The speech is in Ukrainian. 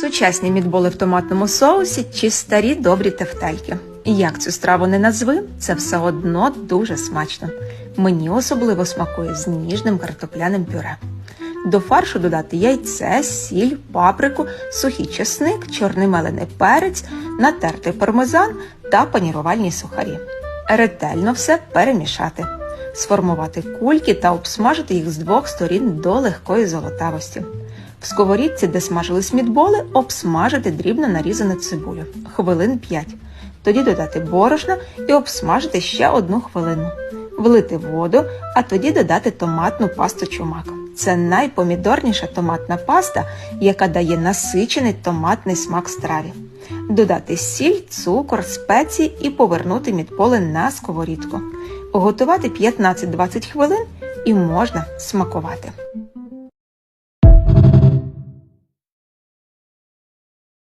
Сучасні мідболи в томатному соусі чи старі добрі тефтельки. Як цю страву не назви, це все одно дуже смачно. Мені особливо смакує з ніжним картопляним пюре. До фаршу додати яйце, сіль, паприку, сухий чесник, чорний мелений перець, натертий пармезан та панірувальні сухарі. Ретельно все перемішати, сформувати кульки та обсмажити їх з двох сторін до легкої золотавості. В сковорідці, де смажились мідболи, обсмажити дрібно нарізану цибулю хвилин 5. Тоді додати борошно і обсмажити ще одну хвилину. Влити воду, а тоді додати томатну пасту чумак. Це найпомідорніша томатна паста, яка дає насичений томатний смак страві. Додати сіль, цукор, спеції і повернути мідболи на сковорідку. Готувати 15-20 хвилин і можна смакувати.